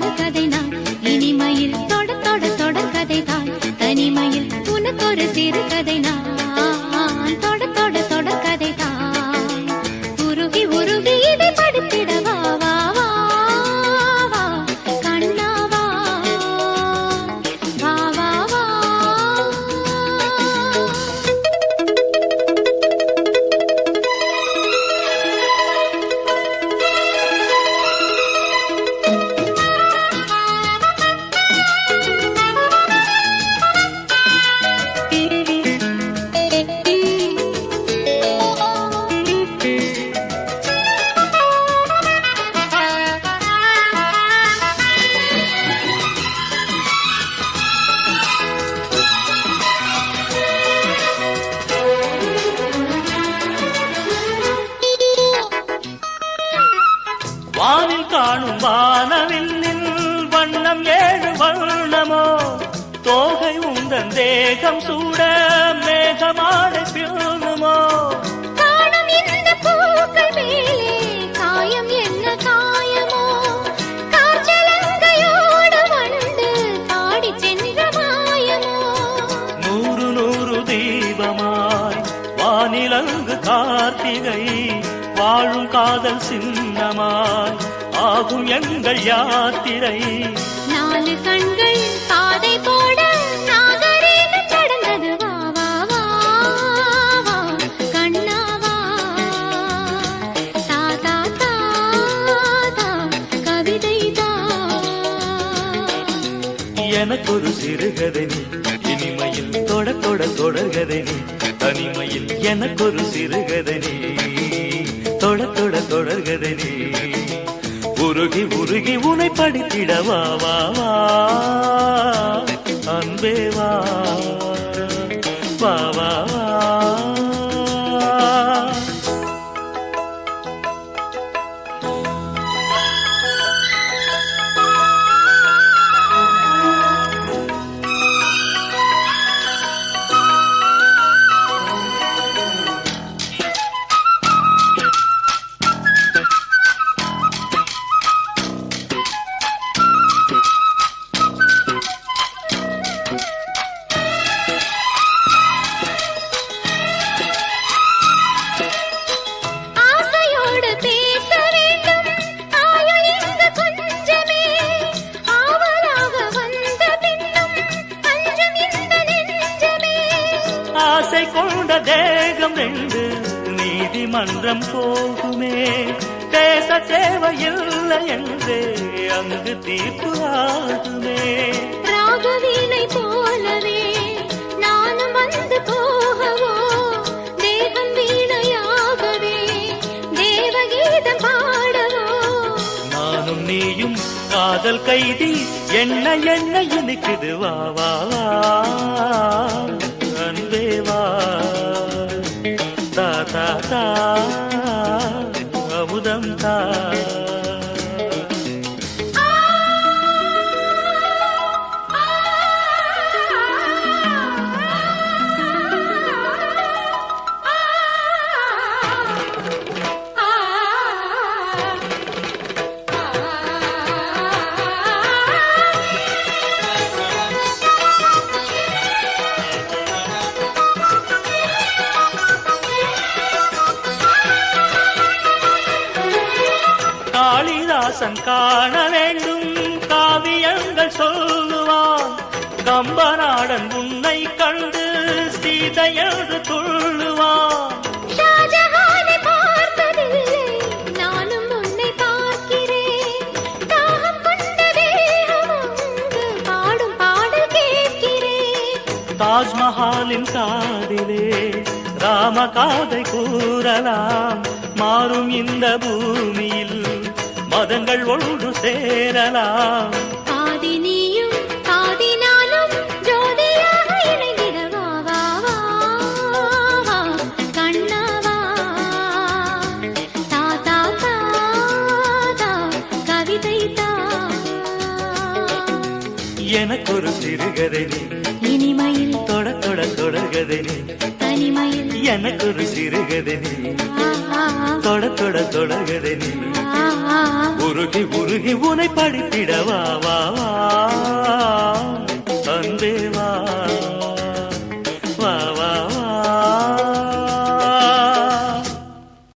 சிறுகதை நான் காணும் வானவில்லின் வண்ணம் ஏழு வண்ணமோ. தோகை உந்தன் தேகம் சூட மேகமாடை வானிலங்கு கார்த்திகை காதல் சின்னமாய் ஆகும் எங்கள் யாத்திரை. நாலு கண்கள் பாதை போட எனக்கொரு சிறுகதை நீ இனிமையில் தொட தொட தொடர்கதை நீ தனிமையில் எனக்கொரு சிறுகதை நீ. தொட தொட தொடர்கதை நீ. உருகி உருகி உனை படித்திடவா வா வா. அன்பே வா. ஆசை கொண்ட தேகம் ரெண்டு. நீதிமன்றம் போகுமே. பேச தேவையில்லை என்றே அங்கு தீர்ப்பு ஆகுமே. ராகவீணை போலவே நானும் வந்து போகவோ? தேவன் வீணையாகவே தேவகீதம் பாடவோ? நானும் நீயும் காதல் கைதி என்ன என்ன இனிக்குது. வா வா. காளிதாசன் காண வேண்டும். காவியங்கள் சொல்லுவான். கம்பநாடன் உன்னை கண்டு துள்ளுவான். பாடும் பாடல் கேட்கிறேன். தாஜ்மஹாலின் காதிலே ராம காதை கூறலாம். மாறும் இந்த பூமியில் மதங்கள் ஒன்று சேரலாம். பாதி நீயும் பாதி நானும் ஜோதியாக இணைந்திட வா வா வா வா கண்ணா வா தா தா தா தா கவிதை தா. எனக்கொரு சிறுகதை எனக்கு ஒரு சிறுகதை நீ. தொட தொட தொடகதை நீ. உருகி உருகி உனை படித்திடவா வா வா.